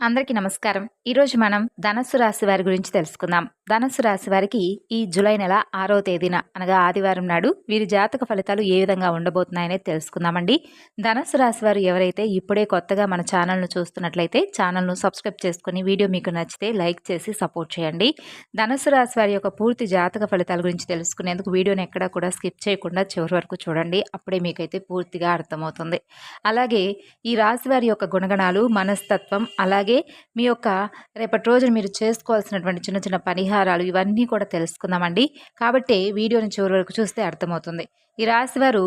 అందరికీ నమస్కారం. ఈరోజు మనం ధనస్సు రాశి వారి గురించి తెలుసుకుందాం. ధనస్సు రాశి వారికి ఈ జూలై నెల ఆరో తేదీన అనగా ఆదివారం నాడు వీరి జాతక ఫలితాలు ఏ విధంగా ఉండబోతున్నాయనే తెలుసుకుందామండి. ధనస్సు రాశి వారు ఎవరైతే ఇప్పుడే కొత్తగా మన ఛానల్ను చూస్తున్నట్లయితే ఛానల్ను సబ్స్క్రైబ్ చేసుకుని వీడియో మీకు నచ్చితే లైక్ చేసి సపోర్ట్ చేయండి. ధనస్సు రాశి వారి యొక్క పూర్తి జాతక ఫలితాల గురించి తెలుసుకునేందుకు వీడియోని ఎక్కడా కూడా స్కిప్ చేయకుండా చివరి వరకు చూడండి. అప్పుడే మీకైతే పూర్తిగా అర్థమవుతుంది. అలాగే ఈ రాశి వారి యొక్క గుణగణాలు మనస్తత్వం అలాగే మీ యొక్క రేపటి రోజున మీరు చేసుకోవాల్సినటువంటి చిన్న చిన్న పరిహారాలు ఇవన్నీ కూడా తెలుసుకుందామండి. కాబట్టి వీడియోని చివరి వరకు చూస్తే అర్థమవుతుంది. ఈ రాశివారు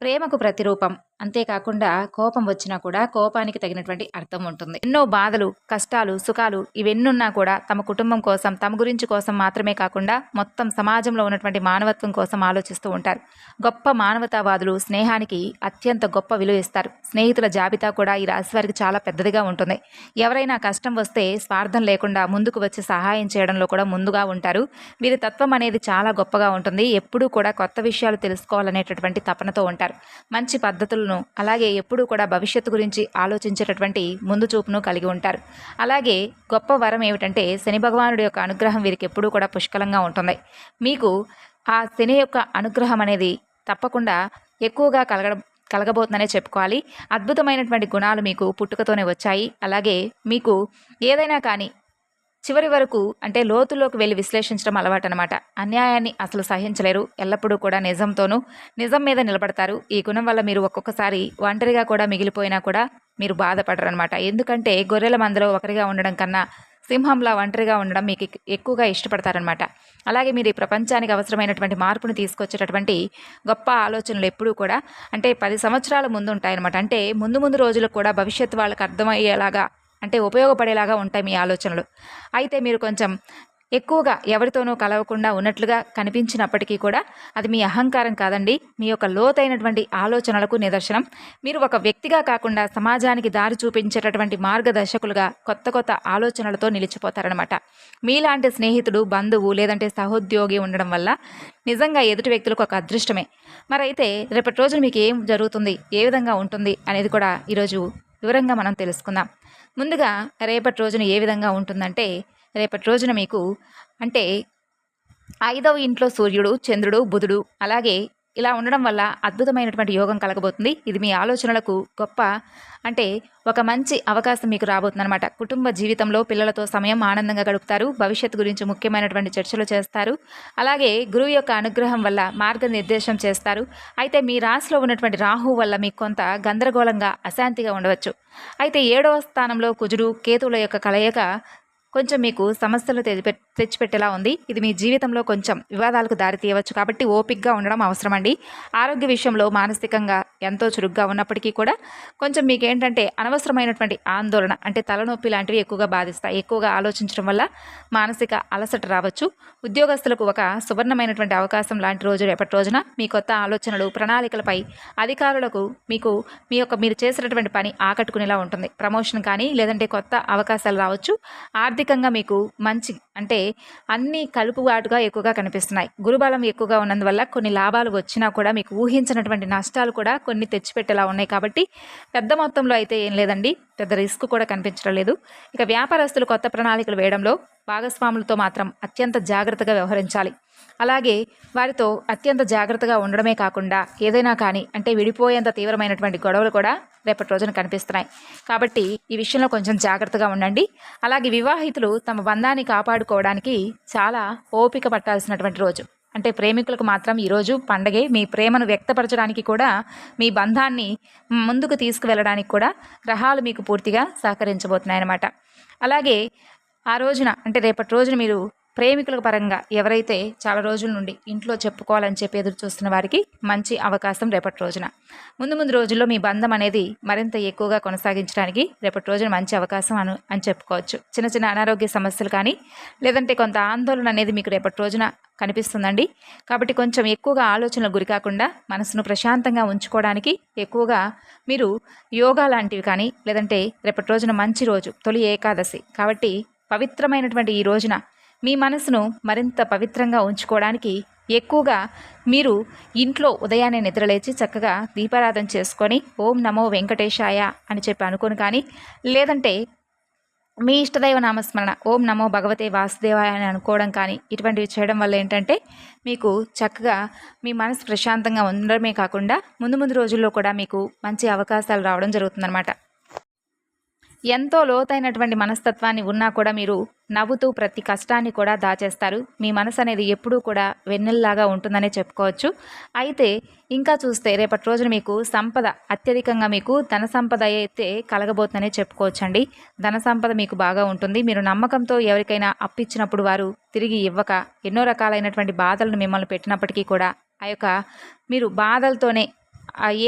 ప్రేమకు ప్రతిరూపం అంతేకాకుండా కోపం వచ్చినా కూడా కోపానికి తగినటువంటి అర్థం ఉంటుంది. ఎన్నో బాధలు కష్టాలు సుఖాలు ఇవెన్నున్నా కూడా తమ కుటుంబం కోసం తమ గురించి కోసం మాత్రమే కాకుండా మొత్తం సమాజంలో ఉన్నటువంటి మానవత్వం కోసం ఆలోచిస్తూ ఉంటారు. గొప్ప మానవతావాదులు స్నేహానికి అత్యంత గొప్ప విలువ ఇస్తారు. స్నేహితుల జాబితా కూడా ఈ రాశి వారికి చాలా పెద్దదిగా ఉంటుంది. ఎవరైనా కష్టం వస్తే స్వార్థం లేకుండా ముందుకు వచ్చి సహాయం చేయడంలో కూడా ముందుగా ఉంటారు. వీరి తత్వం అనేది చాలా గొప్పగా ఉంటుంది. ఎప్పుడూ కూడా కొత్త విషయాలు తెలుసుకోవాలనేటటువంటి తపనతో ఉంటారు. మంచి పద్ధతులను అలాగే ఎప్పుడూ కూడా భవిష్యత్తు గురించి ఆలోచించేటటువంటి ముందు చూపును కలిగి ఉంటారు. అలాగే గొప్ప వరం ఏమిటంటే శని భగవానుడి యొక్క అనుగ్రహం వీరికి ఎప్పుడూ కూడా పుష్కలంగా ఉంటుంది. మీకు ఆ శని యొక్క అనుగ్రహం అనేది తప్పకుండా ఎక్కువగా కలగడం కలగబోతుందనే చెప్పుకోవాలి. అద్భుతమైనటువంటి గుణాలు మీకు పుట్టుకతోనే వచ్చాయి. అలాగే మీకు ఏదైనా కానీ చివరి వరకు అంటే లోతులోకి వెళ్ళి విశ్లేషించడం అలవాటు అనమాట అన్యాయాన్ని అసలు సహించలేరు. ఎల్లప్పుడూ కూడా నిజంతోనూ నిజం మీద నిలబడతారు. ఈ గుణం వల్ల మీరు ఒక్కొక్కసారి ఒంటరిగా కూడా మిగిలిపోయినా కూడా మీరు బాధపడరనమాట ఎందుకంటే గొర్రెల మందలో ఒకరిగా ఉండడం కన్నా సింహంలా ఒంటరిగా ఉండడం మీకు ఎక్కువగా ఇష్టపడతారనమాట అలాగే మీరు ఈ ప్రపంచానికి అవసరమైనటువంటి మార్పును తీసుకొచ్చేటటువంటి గొప్ప ఆలోచనలు ఎప్పుడూ కూడా అంటే పది సంవత్సరాల ముందు ఉంటాయన్నమాట. అంటే ముందు ముందు రోజులకు కూడా భవిష్యత్తు వాళ్ళకి అర్థమయ్యేలాగా అంటే ఉపయోగపడేలాగా ఉంటాయి మీ ఆలోచనలు. అయితే మీరు కొంచెం ఎక్కువగా ఎవరితోనూ కలవకుండా ఉన్నట్లుగా కనిపించినప్పటికీ కూడా అది మీ అహంకారం కాదండి. మీ యొక్క లోతైనటువంటి ఆలోచనలకు నిదర్శనం. మీరు ఒక వ్యక్తిగా కాకుండా సమాజానికి దారి చూపించేటటువంటి మార్గదర్శకులుగా కొత్త కొత్త ఆలోచనలతో నిలిచిపోతారనమాట మీలాంటి స్నేహితుడు బంధువు లేదంటే సహోద్యోగి ఉండడం వల్ల నిజంగా ఎదుటి వ్యక్తులకు ఒక అదృష్టమే. మరైతే రేపటి రోజున మీకు ఏం జరుగుతుంది ఏ విధంగా ఉంటుంది అనేది కూడా ఈరోజు వివరంగా మనం తెలుసుకుందాం. ముందుగా రేపటి రోజున ఏ విధంగా ఉంటుందంటే రేపటి రోజున మీకు అంటే ఐదవ ఇంట్లో సూర్యుడు చంద్రుడు బుధుడు అలాగే ఇలా ఉండడం వల్ల అద్భుతమైనటువంటి యోగం కలగబోతుంది. ఇది మీ ఆలోచనలకు గొప్ప అంటే ఒక మంచి అవకాశం మీకు రాబోతుంది అనమాట కుటుంబ జీవితంలో పిల్లలతో సమయం ఆనందంగా గడుపుతారు. భవిష్యత్తు గురించి ముఖ్యమైనటువంటి చర్చలు చేస్తారు. అలాగే గురువు యొక్క అనుగ్రహం వల్ల మార్గనిర్దేశం చేస్తారు. అయితే మీ రాశిలో ఉన్నటువంటి రాహు వల్ల మీకు కొంత గందరగోళంగా అశాంతిగా ఉండవచ్చు. అయితే ఏడవ స్థానంలో కుజుడు కేతువుల యొక్క కలయిక కొంచెం మీకు సమస్యలు తెచ్చిపెట్టేలా ఉంది. ఇది మీ జీవితంలో కొంచెం వివాదాలకు దారి తీయవచ్చు కాబట్టి ఓపిక్గా ఉండడం అవసరం అండి ఆరోగ్య విషయంలో మానసికంగా ఎంతో చురుగ్గా ఉన్నప్పటికీ కూడా కొంచెం మీకు ఏంటంటే అనవసరమైనటువంటి ఆందోళన అంటే తలనొప్పి లాంటివి ఎక్కువగా బాధిస్తాయి. ఎక్కువగా ఆలోచించడం వల్ల మానసిక అలసట రావచ్చు. ఉద్యోగస్తులకు ఒక సువర్ణమైనటువంటి అవకాశం లాంటి రోజు రేపటి రోజున మీ కొత్త ఆలోచనలు ప్రణాళికలపై అధికారులకు మీకు మీ యొక్క మీరు చేసినటువంటి పని ఆకట్టుకునేలా ఉంటుంది. ప్రమోషన్ కానీ లేదంటే కొత్త అవకాశాలు రావచ్చు. ఆర్థికంగా మీకు మంచి అంటే అన్ని కలుపుబాటుగా ఎక్కువగా కనిపిస్తున్నాయి. గురుబలం ఎక్కువగా ఉన్నందువల్ల కొన్ని లాభాలు వచ్చినా కూడా మీకు ఊహించినటువంటి నష్టాలు కూడా కొన్ని తెచ్చిపెట్టేలా ఉన్నాయి కాబట్టి పెద్ద మొత్తంలో అయితే ఏం లేదండి. పెద్ద రిస్క్ కూడా కనిపించడం లేదు. ఇక వ్యాపారస్తులు కొత్త ప్రణాళికలు వేయడంలో భాగస్వాములతో మాత్రం అత్యంత జాగ్రత్తగా వ్యవహరించాలి. అలాగే వారితో అత్యంత జాగ్రత్తగా ఉండడమే కాకుండా ఏదైనా కానీ అంటే విడిపోయేంత తీవ్రమైనటువంటి గొడవలు కూడా రేపటి రోజున కనిపిస్తున్నాయి. కాబట్టి ఈ విషయంలో కొంచెం జాగ్రత్తగా ఉండండి. అలాగే వివాహితులు తమ బంధాన్ని కాపాడుకోవడానికి చాలా ఓపిక పట్టాల్సినటువంటి రోజు. అంటే ప్రేమికులకు మాత్రం ఈరోజు పండగే. మీ ప్రేమను వ్యక్తపరచడానికి కూడా మీ బంధాన్ని ముందుకు తీసుకువెళ్ళడానికి కూడా గ్రహాలు మీకు పూర్తిగా సహకరించబోతున్నాయి అన్నమాట అలాగే ఆ రోజున అంటే రేపటి రోజున మీరు ప్రేమికుల పరంగా ఎవరైతే చాలా రోజుల నుండి ఇంట్లో చెప్పుకోవాలని చెప్పి ఎదురు చూస్తున్న వారికి మంచి అవకాశం రేపటి రోజున. ముందు ముందు రోజుల్లో మీ బంధం అనేది మరింత ఎక్కువగా కొనసాగించడానికి రేపటి రోజున మంచి అవకాశం అను అని చెప్పుకోవచ్చు. చిన్న చిన్న అనారోగ్య సమస్యలు కానీ లేదంటే కొంత ఆందోళన అనేది మీకు రేపటి రోజున కనిపిస్తుందండి. కాబట్టి కొంచెం ఎక్కువగా ఆలోచనలు గురి కాకుండా మనసును ప్రశాంతంగా ఉంచుకోవడానికి ఎక్కువగా మీరు యోగా లాంటివి కానీ లేదంటే రేపటి రోజున మంచి రోజు తొలి ఏకాదశి. కాబట్టి పవిత్రమైనటువంటి ఈ రోజున మీ మనసును మరింత పవిత్రంగా ఉంచుకోవడానికి ఎక్కువగా మీరు ఇంట్లో ఉదయాన్నే నిద్రలేచి చక్కగా దీపారాధన చేసుకొని ఓం నమో వెంకటేశాయ అని చెప్పి అనుకోను కానీ లేదంటే మీ ఇష్టదైవ నామస్మరణ ఓం నమో భగవతే వాసుదేవాయ అని అనుకోవడం కానీ ఇటువంటివి చేయడం వల్ల ఏంటంటే మీకు చక్కగా మీ మనసు ప్రశాంతంగా ఉండడమే కాకుండా ముందు ముందు రోజుల్లో కూడా మీకు మంచి అవకాశాలు రావడం జరుగుతుందన్నమాట. ఎంతో లోతైనటువంటి మనస్తత్వాన్ని ఉన్నా కూడా మీరు నవ్వుతూ ప్రతి కష్టాన్ని కూడా దాచేస్తారు. మీ మనసు అనేది ఎప్పుడూ కూడా వెన్నెల్లాగా ఉంటుందనే చెప్పుకోవచ్చు. అయితే ఇంకా చూస్తే రేపటి రోజున మీకు సంపద అత్యధికంగా మీకు ధన సంపద అయితే కలగబోతుందనే చెప్పుకోవచ్చండి. ధన సంపద మీకు బాగా ఉంటుంది. మీరు నమ్మకంతో ఎవరికైనా అప్పిచ్చినప్పుడు వారు తిరిగి ఇవ్వక ఎన్నో రకాలైనటువంటి బాధలను మిమ్మల్ని పెట్టినప్పటికీ కూడా ఆ యొక్క మీరు బాధలతోనే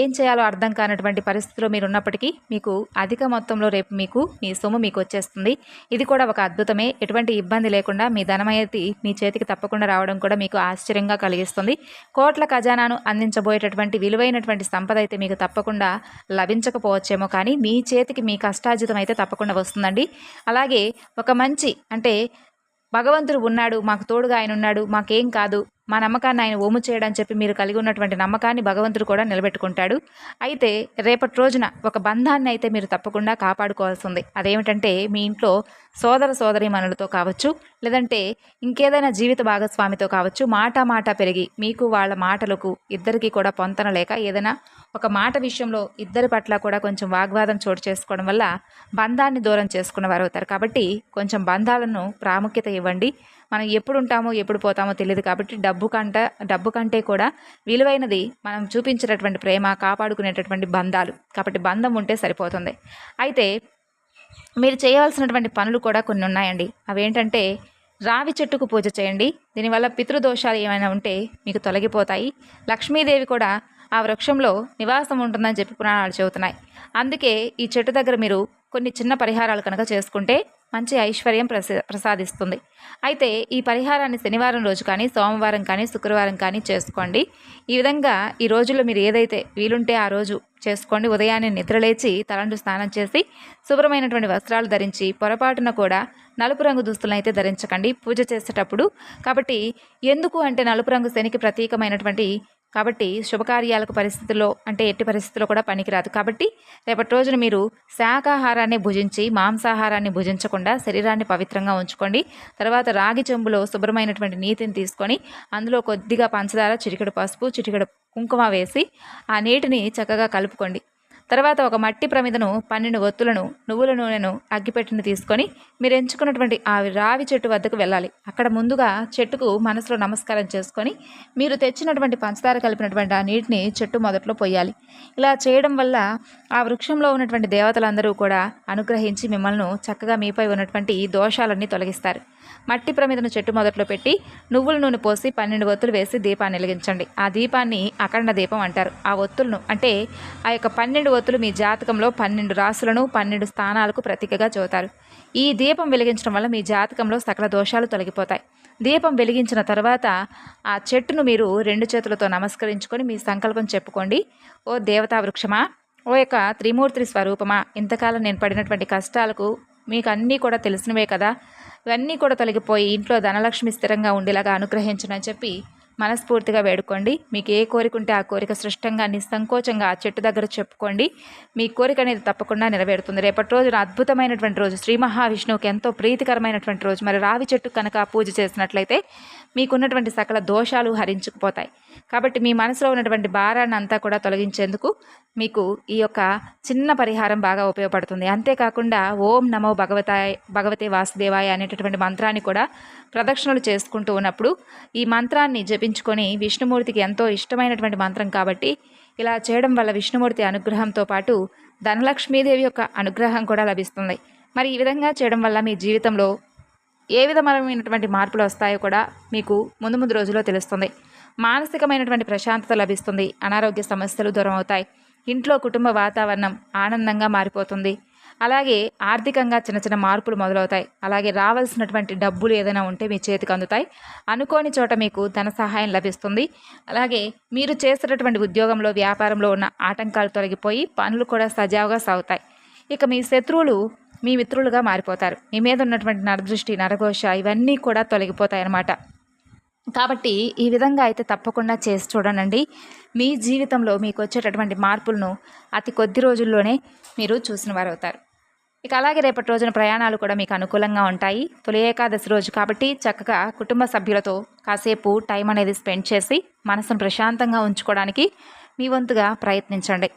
ఏం చేయాలో అర్థం కానటువంటి పరిస్థితిలో మీరు ఉన్నప్పటికీ మీకు అధిక మొత్తంలో రేపు మీకు మీ సొమ్ము మీకు వచ్చేస్తుంది. ఇది కూడా ఒక అద్భుతమే. ఎటువంటి ఇబ్బంది లేకుండా మీ ధనమయతి మీ చేతికి తప్పకుండా రావడం కూడా మీకు ఆశ్చర్యంగా కలిగిస్తుంది. కోట్ల ఖజానాను అందించబోయేటటువంటి విలువైనటువంటి సంపద అయితే మీకు తప్పకుండా లభించకపోవచ్చేమో కానీ మీ చేతికి మీ కష్టార్జితం అయితే తప్పకుండా వస్తుందండి. అలాగే ఒక మంచి అంటే భగవంతుడు ఉన్నాడు మాకు తోడుగా ఆయన ఉన్నాడు మాకేం కాదు మా నమ్మకాన్ని ఆయన ఓము చేయడం చెప్పి మీరు కలిగి ఉన్నటువంటి నమ్మకాన్ని భగవంతుడు కూడా నిలబెట్టుకుంటాడు. అయితే రేపటి రోజున ఒక బంధాన్ని అయితే మీరు తప్పకుండా కాపాడుకోవాల్సి ఉంది. అదేమిటంటే మీ ఇంట్లో సోదర సోదరి మనులతో కావచ్చు లేదంటే ఇంకేదైనా జీవిత భాగస్వామితో కావచ్చు మాట మాట పెరిగి మీకు వాళ్ళ మాటలకు ఇద్దరికి కూడా పొంతన లేక ఏదైనా ఒక మాట విషయంలో ఇద్దరి పట్ల కూడా కొంచెం వాగ్వాదం చోటు చేసుకోవడం వల్ల బంధాన్ని దూరం చేసుకున్న వారు అవుతారు. కాబట్టి కొంచెం బంధాలను ప్రాముఖ్యత ఇవ్వండి. మనం ఎప్పుడు ఉంటామో ఎప్పుడు పోతామో తెలియదు కాబట్టి డబ్బు కంట డబ్బు కంటే కూడా విలువైనది మనం చూపించేటటువంటి ప్రేమ కాపాడుకునేటటువంటి బంధాలు. కాబట్టి బంధం ఉంటే సరిపోతుంది. అయితే మీరు చేయవలసినటువంటి పనులు కూడా కొన్ని ఉన్నాయండి. అవేంటంటే రావి చెట్టుకు పూజ చేయండి. దీనివల్ల పితృదోషాలు ఏమైనా ఉంటే మీకు తొలగిపోతాయి. లక్ష్మీదేవి కూడా ఆ వృక్షంలో నివాసం ఉంటుందని చెప్పి పురాణాలు చెబుతున్నాయి. అందుకే ఈ చెట్టు దగ్గర మీరు కొన్ని చిన్న పరిహారాలు కనుక చేసుకుంటే మంచి ఐశ్వర్యం ప్రసా ప్రసాదిస్తుంది. అయితే ఈ పరిహారాన్ని శనివారం రోజు కానీ సోమవారం కానీ శుక్రవారం కానీ చేసుకోండి. ఈ విధంగా ఈ రోజుల్లో మీరు ఏదైతే వీలుంటే ఆ రోజు చేసుకోండి. ఉదయాన్నే నిద్రలేచి తలంటు స్నానం చేసి శుభ్రమైనటువంటి వస్త్రాలు ధరించి పొరపాటున కూడా నలుపు రంగు దుస్తులను అయితే ధరించకండి. పూజ చేసేటప్పుడు. కాబట్టి ఎందుకు అంటే నలుపు రంగు శనికి ప్రతీకమైనటువంటి కాబట్టి శుభకార్యాలకు పరిస్థితుల్లో అంటే ఎట్టి పరిస్థితుల్లో కూడా పనికిరాదు. కాబట్టి రేపటి రోజున మీరు శాకాహారాన్ని భుజించి మాంసాహారాన్ని భుజించకుండా శరీరాన్ని పవిత్రంగా ఉంచుకోండి. తర్వాత రాగి చెంబులో శుభ్రమైనటువంటి నీటిని తీసుకొని అందులో కొద్దిగా పంచదార చిటికెడు పసుపు చిటికెడు కుంకుమ వేసి ఆ నీటిని చక్కగా కలుపుకోండి. తర్వాత ఒక మట్టి ప్రమిదను పన్నెండు ఒత్తులను నువ్వుల నూనెను అగ్గిపెట్టిన తీసుకొని మీరు ఎంచుకున్నటువంటి ఆ రావి చెట్టు వద్దకు వెళ్ళాలి. అక్కడ ముందుగా చెట్టుకు మనసులో నమస్కారం చేసుకొని మీరు తెచ్చినటువంటి పంచదార కలిపినటువంటి ఆ నీటిని చెట్టు మొదట్లో పోయాలి ఇలా చేయడం వల్ల ఆ వృక్షంలో ఉన్నటువంటి దేవతలందరూ కూడా అనుగ్రహించి మిమ్మల్ని చక్కగా మీపై ఉన్నటువంటి దోషాలన్నీ తొలగిస్తారు. మట్టి ప్రమిదను చెట్టు మొదట్లో పెట్టి నువ్వుల నూనె పోసి పన్నెండు ఒత్తులు వేసి దీపాన్ని వెలిగించండి. ఆ దీపాన్ని అఖండ దీపం అంటారు. ఆ ఒత్తులను అంటే ఆ యొక్క పన్నెండు ఒత్తులు మీ జాతకంలో పన్నెండు రాసులను పన్నెండు స్థానాలకు ప్రతీకగా చూతారు. ఈ దీపం వెలిగించడం వల్ల మీ జాతకంలో సకల దోషాలు తొలగిపోతాయి. దీపం వెలిగించిన తర్వాత ఆ చెట్టును మీరు రెండు చేతులతో నమస్కరించుకొని మీ సంకల్పం చెప్పుకోండి. ఓ దేవతా వృక్షమా ఓ యొక్క త్రిమూర్తి స్వరూపమా ఇంతకాలం నేను పడినటువంటి కష్టాలకు మీకు అన్నీ కూడా తెలిసినవే కదా. ఇవన్నీ కూడా తొలగిపోయి ఇంట్లో ధనలక్ష్మి స్థిరంగా ఉండేలాగా అనుగ్రహించనని చెప్పి మనస్ఫూర్తిగా వేడుకోండి. మీకు ఏ కోరిక ఉంటే ఆ కోరిక సృష్టంగా నిస్సంకోచంగా ఆ చెట్టు దగ్గర చెప్పుకోండి. మీ కోరిక అనేది తప్పకుండా నెరవేరుతుంది. రేపటి రోజున అద్భుతమైనటువంటి రోజు శ్రీ మహావిష్ణువుకి ఎంతో ప్రీతికరమైనటువంటి రోజు. మరి రావి చెట్టు కనుక పూజ చేసినట్లయితే మీకున్నటువంటి సకల దోషాలు హరించుకుపోతాయి. కాబట్టి మీ మనసులో ఉన్నటువంటి భారాన్ని అంతా కూడా తొలగించేందుకు మీకు ఈ యొక్క చిన్న పరిహారం బాగా ఉపయోగపడుతుంది. అంతేకాకుండా ఓం నమో భగవతాయ భగవతే వాసుదేవాయ అనేటటువంటి మంత్రాన్ని కూడా ప్రదక్షిణలు చేసుకుంటూ ఉన్నప్పుడు ఈ మంత్రాన్ని జపించుకొని విష్ణుమూర్తికి ఎంతో ఇష్టమైనటువంటి మంత్రం కాబట్టి ఇలా చేయడం వల్ల విష్ణుమూర్తి అనుగ్రహంతో పాటు ధనలక్ష్మీదేవి యొక్క అనుగ్రహం కూడా లభిస్తుంది. మరి ఈ విధంగా చేయడం వల్ల మీ జీవితంలో ఏ విధమైనటువంటి మార్పులు వస్తాయో కూడా మీకు ముందు ముందు రోజుల్లో తెలుస్తుంది. మానసికమైనటువంటి ప్రశాంతత లభిస్తుంది. అనారోగ్య సమస్యలు దూరం అవుతాయి ఇంట్లో కుటుంబ వాతావరణం ఆనందంగా మారిపోతుంది. అలాగే ఆర్థికంగా చిన్న చిన్న మార్పులు మొదలవుతాయి. అలాగే రావాల్సినటువంటి డబ్బులు ఏదైనా ఉంటే మీ చేతికి అందుతాయి. అనుకోని చోట మీకు ధన సహాయం లభిస్తుంది. అలాగే మీరు చేసేటటువంటి ఉద్యోగంలో వ్యాపారంలో ఉన్న ఆటంకాలు తొలగిపోయి పనులు కూడా సజావుగా సాగుతాయి. ఇక మీ శత్రువులు మీ మిత్రులుగా మారిపోతారు. మీ మీద ఉన్నటువంటి నరదృష్టి నరఘోష ఇవన్నీ కూడా తొలగిపోతాయి అన్నమాట కాబట్టి ఈ విధంగా అయితే తప్పకుండా చేసి చూడనండి మీ జీవితంలో మీకు వచ్చేటటువంటి మార్పులను అతి కొద్ది రోజుల్లోనే మీరు చూసిన వారవుతారు. ఇక అలాగే రేపటి రోజున ప్రయాణాలు కూడా మీకు అనుకూలంగా ఉంటాయి. తొలి ఏకాదశి రోజు కాబట్టి చక్కగా కుటుంబ సభ్యులతో కాసేపు టైం అనేది స్పెండ్ చేసి మనసును ప్రశాంతంగా ఉంచుకోవడానికి మీ వంతుగా ప్రయత్నించండి.